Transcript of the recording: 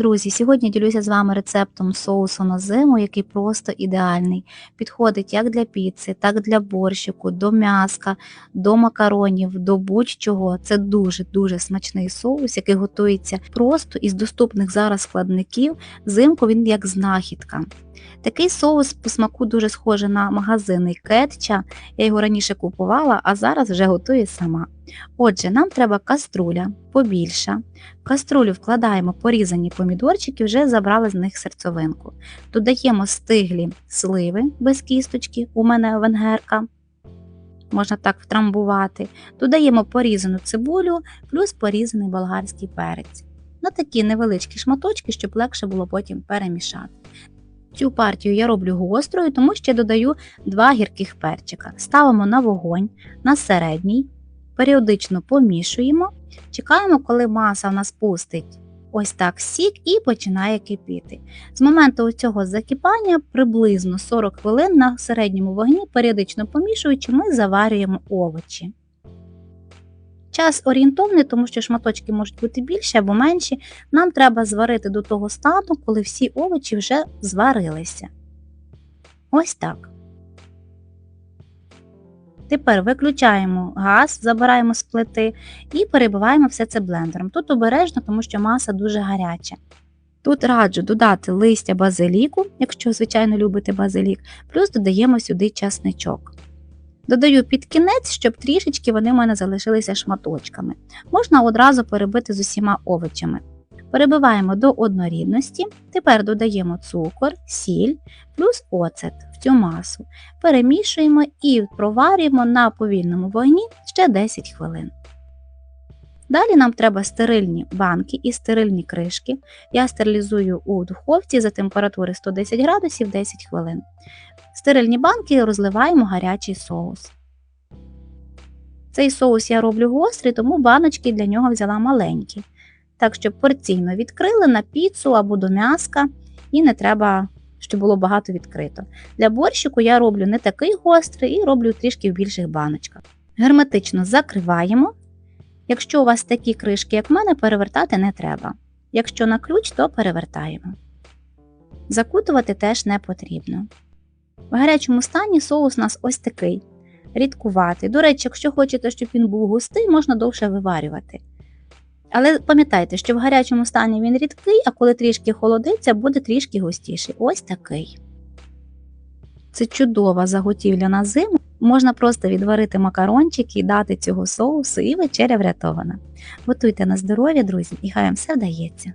Друзі, сьогодні ділюся з вами рецептом соусу на зиму, який просто ідеальний. Підходить як для піци, так для борщику, до м'яска, до макаронів, до будь-чого. Це дуже-дуже смачний соус, який готується просто із доступних зараз складників. Взимку він як знахідка. Такий соус по смаку дуже схожий на магазинний кетча. Я його раніше купувала, а зараз вже готую сама. Отже, нам треба каструля побільша. В каструлю вкладаємо порізані помідорчики, вже забрали з них серцовинку. Додаємо стиглі сливи без кісточки, у мене венгерка. Можна так втрамбувати. Додаємо порізану цибулю плюс порізаний болгарський перець. На такі невеличкі шматочки, щоб легше було потім перемішати. Цю партію я роблю гострою, тому ще додаю два гірких перчика. Ставимо на вогонь на середній, періодично помішуємо, чекаємо, коли маса в нас пустить ось так сік і починає кипіти. З моменту цього закипання приблизно 40 хвилин на середньому вогні, періодично помішуючи, ми заварюємо овочі. Час орієнтовний, тому що шматочки можуть бути більші або менші. Нам треба зварити до того стану, коли всі овочі вже зварилися. Ось так. Тепер виключаємо газ, забираємо з плити і перебиваємо все це блендером. Тут обережно, тому що маса дуже гаряча. Тут раджу додати листя базиліку, якщо, звичайно, любите базилік, плюс додаємо сюди часничок. Додаю під кінець, щоб трішечки вони в мене залишилися шматочками. Можна одразу перебити з усіма овочами. Перебиваємо до однорідності, тепер додаємо цукор, сіль плюс оцет в цю масу. Перемішуємо і проварюємо на повільному вогні ще 10 хвилин. Далі нам треба стерильні банки і стерильні кришки. Я стерилізую у духовці за температури 110 градусів 10 хвилин. В стерильні банки розливаємо гарячий соус. Цей соус я роблю гострий, тому баночки для нього взяла маленькі. Так, щоб порційно відкрили на піцу або до м'яска, і не треба, щоб було багато відкрито. Для борщику я роблю не такий гострий і роблю трішки в більших баночках. Герметично закриваємо. Якщо у вас такі кришки, як в мене, перевертати не треба. Якщо на ключ, то перевертаємо. Закутувати теж не потрібно. В гарячому стані соус у нас ось такий рідкуватий. До речі, якщо хочете, щоб він був густий, можна довше виварювати. Але пам'ятайте, що в гарячому стані він рідкий, а коли трішки холодиться, буде трішки густіший. Ось такий. Це чудова заготівля на зиму. Можна просто відварити макарончики дати цього соусу, і вечеря врятована. Готуйте на здоров'я, друзі, і хай вам все вдається.